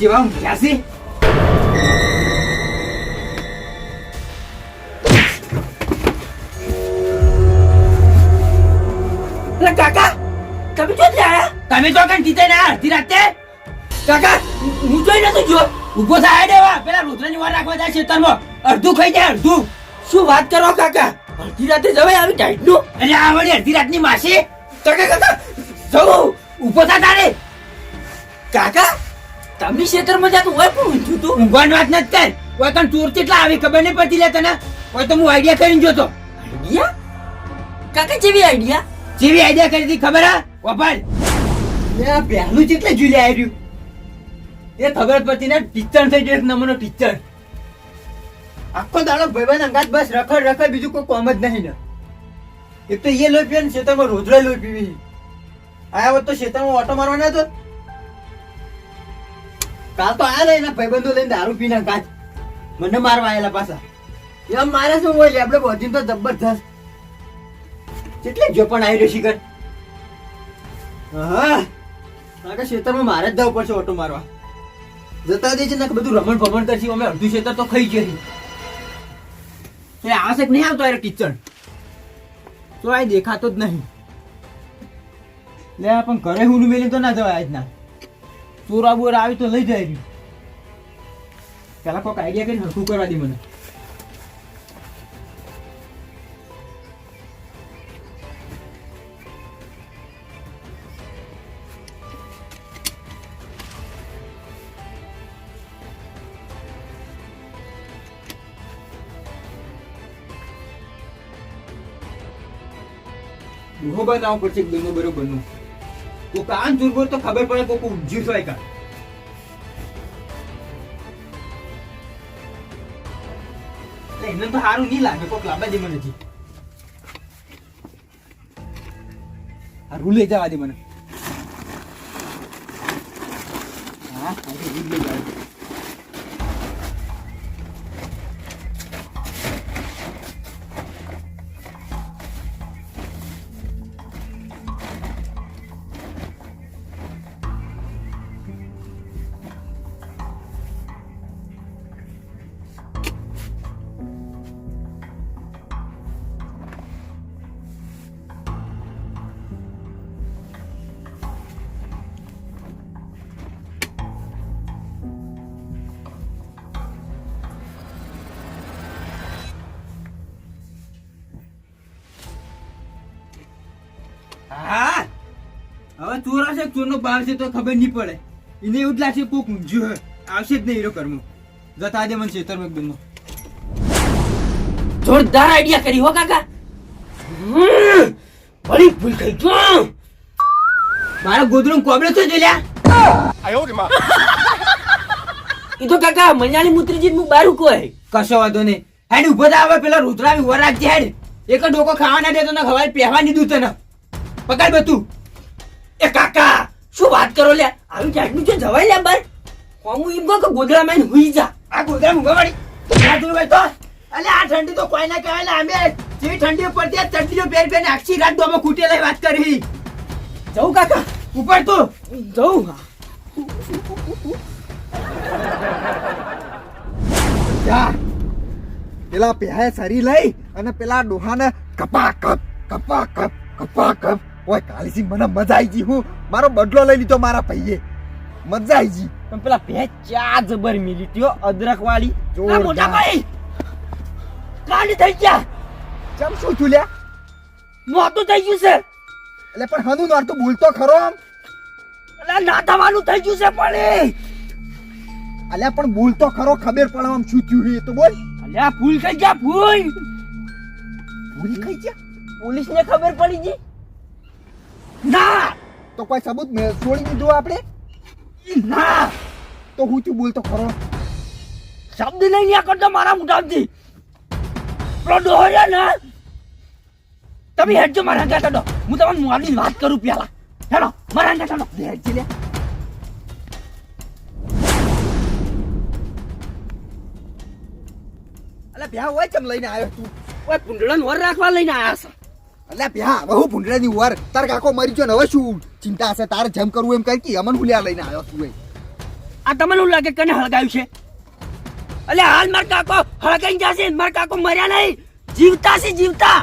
જેવા ઊંઘ્યા છે? કાકા તમે જો આયા? તમે તો કઈ જીતે ના અડધી રાતે? કાકા હું જોઈ નતો જો ઊભો થાય દેવા. પેલા રુદ્રની વાર રાખવા જાય ખેતરમાં. અડધું ખાઈ જાય અડધું. શું વાત કરો કાકા? અડધી રાતે જવાય આવી ટાઈટનું અરે આ વળી અડધી રાતની માસી? કાકા કાકા જવું. ઊભો થા તારે. કાકા તમે ખેતરમાં જાતો હોય પણ ઊંચું તું? ઊંઘવાની વાત નથી કર કોઈ તને ચોર કેટલા આવી ખબર નહીં પડતી લે તને. કોઈ તો હું આઈડિયા કરીને જોતો. આઈડિયા કાકા જેવી આઈડિયા જેવી આઈડિયા કરી હતી ખબર હા? વપાલ લે આ પહેલું જેટલે જુલે આવ્યું એ ખબર પડતી ને ટીચર થઈ ગયો એક નંબરનો ટીચર આખો દાડો ભાઈબંધ અંગાત બસ રખડ રખડ બીજું કોઈ કોમ જ નહીં ને. એક તો એ લોહી પીવે ને ક્ષેત્રમાં રોજડા લોહી પીવી. આયા વખત તો ક્ષેત્રમાં ઓટો મારવાના હતો. કાલ તો ને એના ભાઈબંધો લઈને દારૂ પીને કાચ મને મારવા આયેલા પાછા. એમ મારે શું હોય આપણે બોધીને તો જબરજસ્ત કેટલી જો પણ આવી રહ્યો શિખર હા. કાકા ખેતરમાં મારે જ જવું પડશે ઓટો મારવા. જતા દે છે ને બધું રમણ ભમણ કરશે. અમે અડધું ખેતર તો ખાઈ જશે એ આવશે નહીં આવતો અરે કિચન તો આ દેખાતો જ નહીં. લે, પણ ઘરે હું મેલી તો ના જવાય આજના. ચોરા બોરા આવી તો લઈ જાય પેલા કોઈક આઈડિયા કરીને હરખું કરવા દે મને. ડોહો બનાવવો પડશે એકદમ બરોબરનું. તો કાન ચૂરબોર તો ખબર પડે કોક ઊંઝ્યું હોય કા. એને તો સારું નહીં લાગે, કોક લાંબા દે મને જી આ રૂલ લઈ જવા દે મને. હા રૂલ લઈ જવા દે. ચોર આવશે ચોર નો છે તો ખબર નહીં પડે. એને એવું જ લાગશે કોક ઊંઝ્યું હે આવશે જ નહીં હીરો કર્મ. જતા દે મને છેતર એકદમ જોરદાર આઈડિયા કરી હો કાકા. બડી ભૂલ થઈ ગયો. મારા ગોદરું કોબળે તો જોઈ એ તો કાકા મજાની મુત્રીજી મુ બારું કોઈ કશો વાંધો નહીં. હેડ ઊભો થા હવે પેલા રુદ્રાવી વરાજ રાખજે હેડ. એક ડોકો ખાવા દે તો ને ખવાય પહેવા નહીં દઉં તને. પકડ બધું. એ કાકા શું વાત કરો લે આવી ટાઈટનું છે જવાય લે બર હું એમ કહું કે ગોદડા માં હુઈ જા. આ ગોદરા મુંગા વાળી. ના તું ભાઈ તો? અલે આ ઠંડી તો કોઈ ના કહેવાય અમે જે ઠંડી પડતી આ ચટણીઓ પેર પેર આખી રાત ડોમાં ખૂટે લઈ વાત કરી. જવું કાકા. ઉપર તું. જવું જા. પેલા પેહાએ સરી લઈ અને પેલા ડોહાને કપા કપ કપા કપ કપા કપ ઓય કાલીસી મને મજા આવી ગઈ હું મારો બદલો લઈ લીધો મારા ભાઈએ. મજા આવી ગઈ. પણ પેલા ભેજ ચા જબર મિલી ત્યો અદરક વાળી મોટા ભાઈ! કાલી થઈ ગયા. ચમ શું થયું લ્યા મોટું થઈ ગયું છે. એટલે પણ હનુ નોર તો બોલતો ખરો આમ. અલ્યા ના થવાનું થઈ ગયું છે પણ. અલ્યા પણ બોલતો ખરો ખબર પડે આમ શું થયું એ તો બોલ. અલ્યા ભૂલ થઈ ગયા ભૂલ. ભૂલી કઈ ગયા? પોલીસ ને ખબર પડી ગઈ. ના! તો કોઈ સબૂત મે- છોડી દીધો આપણે. ના! તો હું થયું બોલતો ખરો. શબ્દ નહીં ન્યા કરતો મારા મુઠાવથી પેલો ડોહો છે ને તમે હેડજો મારા હાંગા કાઢો હું તમને મોડી વાત કરું પેલા. હેડો મારા હાંગા કાઢો હેડજી લે. અલે બ્યા હોય ચમ લઈને આવ્યો તું? ઓય પુંડળન વર રાખવા લઈને આયા છે. અલ્યા પ્યા હવે હું ભૂંડરાની ઉવાર તાર કાકો મરી ગયો ને હવે શું ચિંતા હશે? તારે જેમ કરવું એમ કર અમન હુલ્યા લઈને આવ્યો તું આ તમને શું લાગે કને હળગાવ્યું છે? અલ્યા હાલ માર કાકો હળગાઈ જશે માર કાકો મર્યા નહીં. જીવતા છે જીવતા.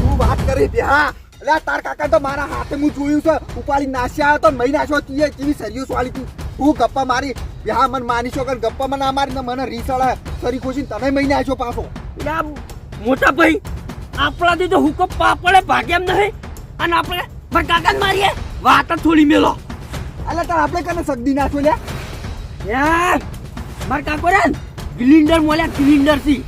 તું વાત કરી પ્યા અલ્યા તાર કાકા તો મારા હાથે હું જોયું છે. ઉપાડી નાસી આવ્યો તો મહી નાખ્યો તીએ કેવી સરીઓ વાળી તું. હું ગપ્પા મારી બ્યા મન માની છો કે ગપ્પા મને ના મારી ને મને રીસળ સરી ખુશી તમે મહી છો પાછો. મોટા ભાઈ આપણાથી તો હુકો પાપડે ભાગે એમ નહીં. અને આપણે માર કાકાને મારીએ? વાત જ થોડી મેલો. એટલે તાર આપણે કને સગદી નાખો લે યાર માર કાકો રે ગ્લિન્ડર મોલ્યા ગ્લિન્ડરથી.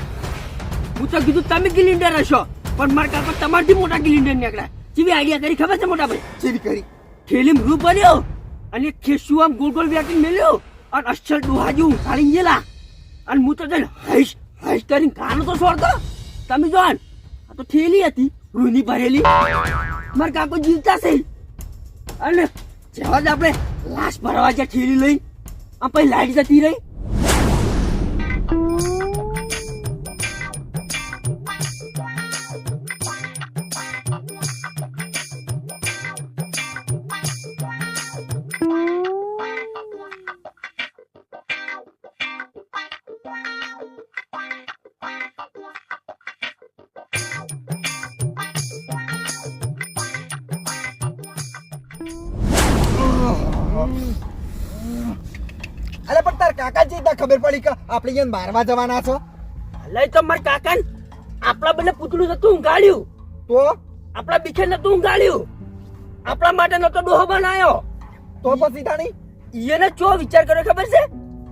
હું તો કીધું તમે ગ્લિન્ડર હશો પણ માર કાકો તમારથી મોટા ગ્લિન્ડર નીકળ્યા. જેવી આઈડિયા કરી ખબર છે મોટા ભાઈ? જેવી કરી. થેલીમ રૂ બન્યો અને ખેસુ આમ ગોળ ગોળ વેટીને મેલ્યો અને અશ્ચર ડોહા જેવું કાઢી ગયેલા. અને હું તો જઈને હૈશ હૈશ કરીને કાનો તો છોડતો. તમે જો આ તો થેલી હતી રૂની ભરેલી. માર કાકો જીવતા છે. અને જેવા જ આપણે લાશ ભરવા જ્યાં થેલી લઈ આ પછી લાઈટ જતી રહી. અરે પણ તાર કાકા ચેતા ખબર પડી કે આપણે અહીંયા મારવા જવાના છો? લઈ તો માર કાકા આપણા બંને પૂતળું નતું ઊંઘાડ્યું. તો? આપણા બીખે નતું ઊંઘાડ્યું. આપણા માટે નતો ડોહો બનાયો. તો પછી તાણી? એને ચો વિચાર કર્યો ખબર છે?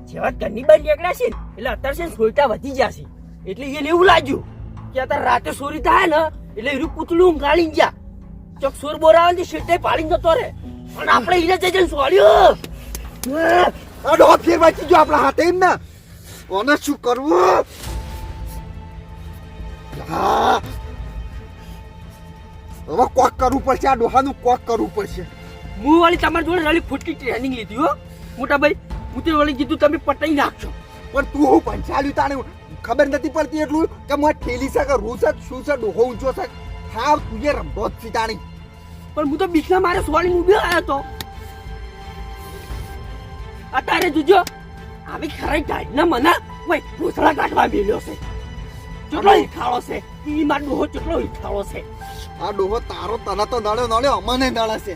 જેવા ઘરની બહાર નીકળ્યા છે એટલે અત્યારે છે સોયટા વધી ગયા છે. એટલે એને એવું લાગ્યું કે અત્યારે રાતે ચોરી થાય ને એટલે એનું પૂતળું ઊંઘાડી ગયા. ચોક સોર બોરાવે ને શેઠે પાડી જતો રે. અને આપણે એને જઈ જઈને સોળ્યું આ ડોહો ફેર વાંચી ગયો આપણા હાથે એમ ને. કોને શું કરવું. હવે કોક કરવું પડશે, આ ડોહાનું કોક કરવું પડશે. હું વાળી તમારી જોડે વાળી ફૂટકી ટ્રેનિંગ લીધી હો. મોટા ભાઈ, હું તે વાળી કીધું તમે પટાઈ નાખશો પણ તું હું પંચાલ્યું તાણે ખબર નથી પડતી એટલું કે હું ઠેલી છે કે રૂ છે, શું છે, ડોહો ઊંચો છે? હા તું રમતો જ છી તાણી પણ હું તો બીકના મારે સોળી ઊભી આવ્યો હતો. અત્યારે જોજો આવી ખરાઈ ટાઈટના મને કોઈ ભૂસડા કાઢવા મેલ્યો છે. કેટલો હિખાળો છે. ઈ માર ડોહો કેટલો હિખાળો છે. આ ડોહો તારો તને તો નડ્યો નડ્યો અમને નડે છે.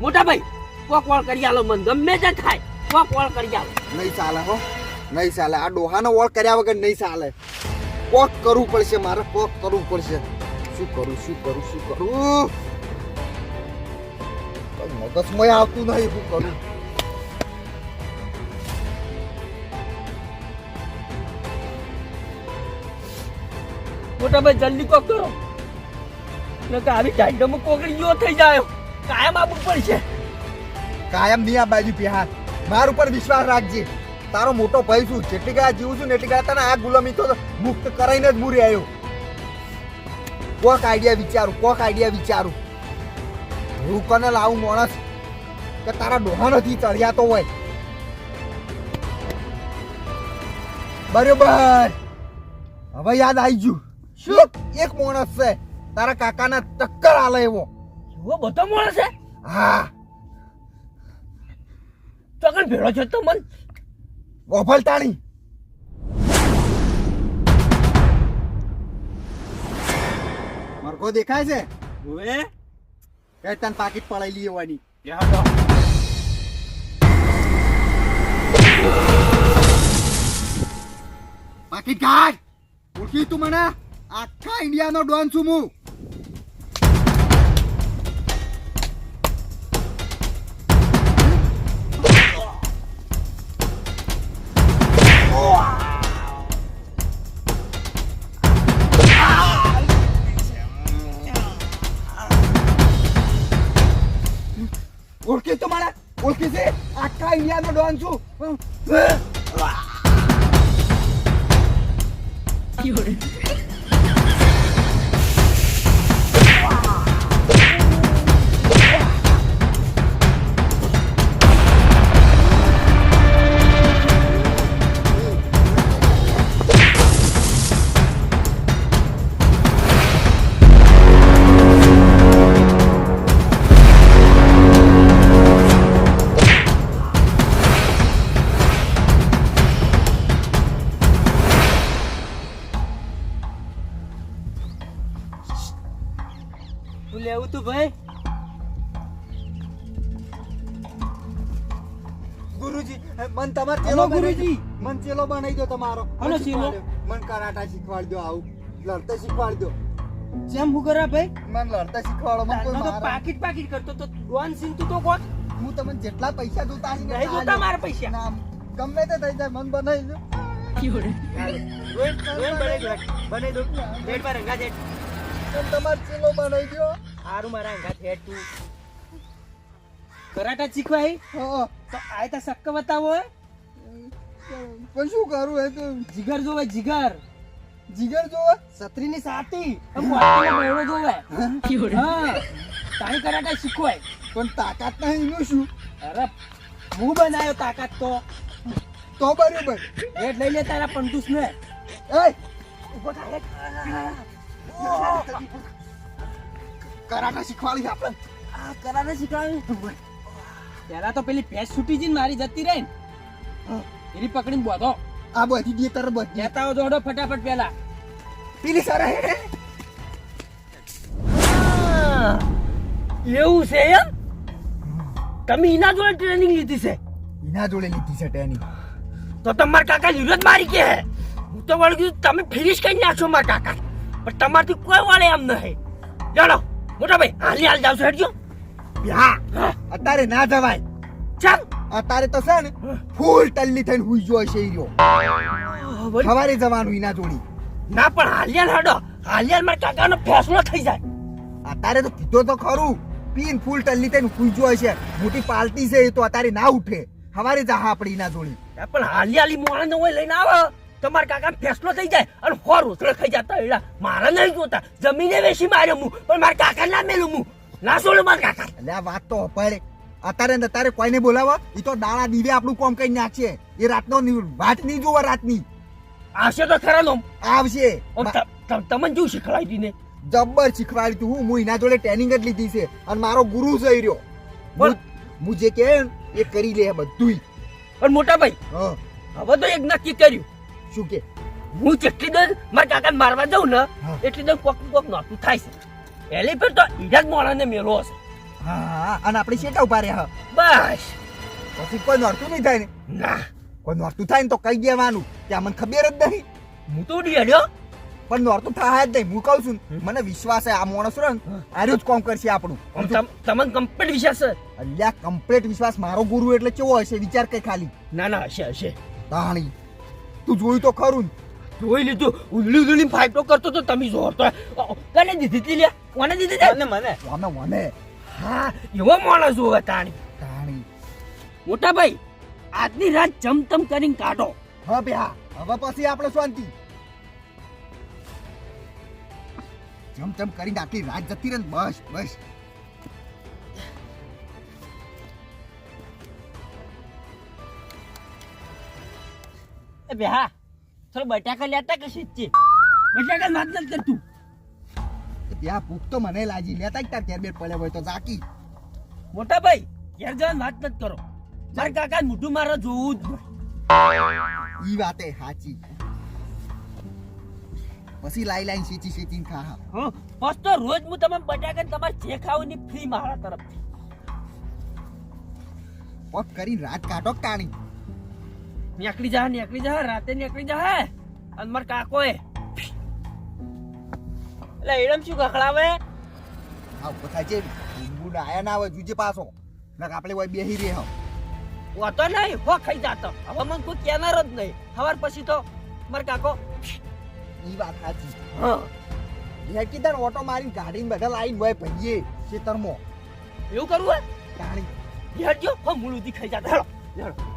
મોટા ભાઈ કોક કોલ કરી આલો મન ગમે તે થાય કોક કોલ કરી આલો. નહીં ચાલે હો નહીં ચાલે. આ ડોહાનો ઓળ કર્યા વગર નહીં ચાલે. કોક કરવું પડશે મારે કોક કરવું પડશે. શું કરું શું કરું શું કરું? કઈ મગજમાં આવતું નહીં શું કરું? મોટા ભાઈ જલ્દી કોક કરો. નકર આવી ટાઈટમાં કોકડી જેવો થઈ જાય. કાયમ આ ઉપર છે. કાયમ નહીં આ બાજુ પિહાર માર ઉપર વિશ્વાસ રાખજે. તારો મોટો ભાઈ છું. જેટલી ગયા જીવું છું ને એટલી ગયા તને આ ગુલામી તો મુક્ત કરાઈને જ મૂરી આવ્યો કોક આઈડિયા વિચારું કોક આઈડિયા વિચારું. હું કને લાવું માણસ કે તારા ડોહા નથી ચડિયાતો હોય. બરોબર. હવે યાદ આવી ગયું. શું? એક માણસ છે. તારા કાકાના ટક્કર આલે એવો. એવો બધો માણસ છે? હા. તો આગળ ભેળો છે તો મન ઓફલતાણી મરઘો દેખાય છે? હવે કે તન પાકીટ પડાઈ લઈ આવવાની પાકીટ ગાડ ઓળખી તું મને? આખા ઇન્ડિયાનો ડોન છું હું. આખા ઇન્ડિયાનો ડોન લેવું તું ભાઈ ગુરુજી મન તમાર ચેલો ગુરુજી. મન ચેલો બનાવી દો તમારો હલો, ચેલો. મન કરાટા શીખવાડી દો આવું લડતા શીખવાડી દો જેમ હું કરા ભાઈ મન લડતા શીખવાડો મન કોઈ મારા પાકીટ પાકીટ કરતો તો ડોન સિંહ તું તો કોણ હું તમને જેટલા પૈસા જોતા હશે ને નહીં જોતા. મારા પૈસા. ના, ગમે તે થઈ જાય મન બનાવી દો રોહિત, રોહિત બનાવી દો. બને દો. જેઠ પર રંગા જેઠ. તમાર ચીલો બનાવી દો હારું મારા અંગા જેઠ તું. કરાટા શીખવાય હો. તો આ તો સક્ક બતાવો. પણ શું કરું એ તો જીગર જોવે જીગર. જીગર જોવે? છત્રીની સાતી બેવડો જોવે. હા. તારી કરાટા શીખવાય. પણ તાકાત ના એનું શું? અરે હું બનાવ્યો તાકાત તો. તો બરોબર. રેટ લઈ લે તારા પંટુસ ને એ! ઊભો થાય કરાટા શીખવાડી આપણે. આ કરાટા શીખવાડી. પહેલા તો પેલી ભેંસ છૂટી જઈને મારી જતી રહી ને. એની પકડીને બોધો. આ બધી દે તર બધી. આવો જોડો ફટાફટ પેલા પેલી સર હે એવું છે એમ? તમે એના જોડે ટ્રેનિંગ લીધી છે? એના જોડે લીધી છે ટ્રેનિંગ તો તમારા કાકા લીધો જ મારી કે હે? હું તો વળગ્યું તમે ફિનિશ કરી નાખશો મારા કાકા પણ તમારથી કોઈ વાળે એમ નહીં ચાલો મોટા ભાઈ હાલી હાલ જાવ છો હેડજો. હા અત્યારે ના જવાય. ચાલ. અત્યારે તો છે ને ફૂલ ટલ્લી થઈને હુઈ ગયો છે ઈ સવારે જવાનું ઈના જોડી. ના પણ હાલિયાલ હડો. હાલિયાલ મારા કાકાનો ફેસલો થઈ જાય. અત્યારે તો કીધો તો ખરું પીન ફૂલ ટલ્લી થઈને હુઈ ગયો છે મોટી પાર્ટી છે એ તો અત્યારે ના ઉઠે. સવારે જા આપડી એના જોડી. પણ હાલિયાલી મોણા હોય લઈને આવો. તમારા કાકા ફેસલો થઈ જાય અને હોર ઉતરે ખાઈ જતા એડા મારા નહીં જોતા. જમીને વેચી માર્યો હું પણ મારા કાકા ના મેલું હું. ના સોડું મારા કાકા. એટલે આ વાત તો પડે અત્યારે ને અત્યારે કોઈને બોલાવો. એ તો દાળા દીવે આપણું કોમ કઈ નાખીએ એ રાતનો વાત નહીં જોવા રાતની. આવશે તો ખરા નો આવશે. આમ ત- ત- તમને શું શીખવાડી દીને? જબ્બર શીખવાડી તું હું. હું એના જોડે ટ્રેનિંગ જ લીધી છે. અને મારો ગુરુ છે રહ્યો. હું- હું જે કે એ કરી લે બધું પણ મોટા ભાઈ હવે તો એક નક્કી કર્યું. શું કે? હું જેટલી દર મારા કાકા મારવા જાઉં ને એટલી દર કોક કોક નોતું થાય છે. પહેલી ફેર તો ઈજા જ મોણાને મેલો હશે. હા અને આપણે શેટા ઊભા રહ્યા. બસ. પછી કોઈ નોરતું નહીં થાય ને? ના. કોઈ નોરતું થાય ને તો કઈ દેવાનું કે આ મને ખબર જ નહીં. હું તો ડીડ્યો પણ નોરતું થાય જ નહીં હું કહું છું મને વિશ્વાસ છે આ માણસ ને આર્યો જ કોમ કરશે આપણું. તમને કમ્પ્લીટ વિશ્વાસ છે? અલ્યા કમ્પ્લીટ વિશ્વાસ મારો ગુરુ એટલે કેવો હશે? વિચાર કઈ ખાલી. ના ના હશે હશે. તાણી. તું જોયું તો ખરું જોઈ લીધું. ઉલ્લી ઉધળી ફાઇટો કરતો તો તમે જોર તો. કને દીધી તી લ્યા? કોને દીધી તી? મને મને. મને મને. હા એવો માણસ જોવે તાણી. તાણી. મોટા ભાઈ આજની રાત જમતમ કરીને કાઢો. હા બે હા. હવે પછી આપણે શાંતિ. જમ જમ કરીને આટલી રાત જતી રહે બસ બસ. એ બે હા. થોડો બટાકા લેતા કે શીખી બટાકા વાત નથી કરતું. ત્યાં ભૂખ તો મને લાજી લેતા તાર ઘેર બેર પડ્યા હોય તો જાકી. મોટા ભાઈ ઘેર જવાની વાત નથી કરો. મારા કાકા મોઢું મારો જોવું જ ઈ વાતે સાચી પછી લાઈ લાઈ સીચી સીચી ખા હા. હં? બસ તો રોજ હું તમામ બટાકા ને તમારે જે ખાવું ની ફ્રી મારા તરફથી. પગ કરીને રાત કાઢો કે તાણી નીકળી જા નીકળી જા રાતે નીકળી જા હે. અને મારા કાકો એ એટલે એડમ શું કખડાવે હા બધા જે ગુડ આયા ના હોય જુજે પાછો. નક આપણે હોય બેહી રે હા. હોતો નહીં હો ખાઈ જાતો હવે મને કોઈ કહેનાર જ નહીં. સવાર પછી તો મારા કાકો. ઈ વાત સાચી. હા. હેકી તાર ઓટો મારીને ગાડીને બધા લાઈન હોય ભઈએ ખેતરમાં. એવું કરવું હે? તાણી હેડજો હો મૂળું ખાઈ જાતા હેડો હેડો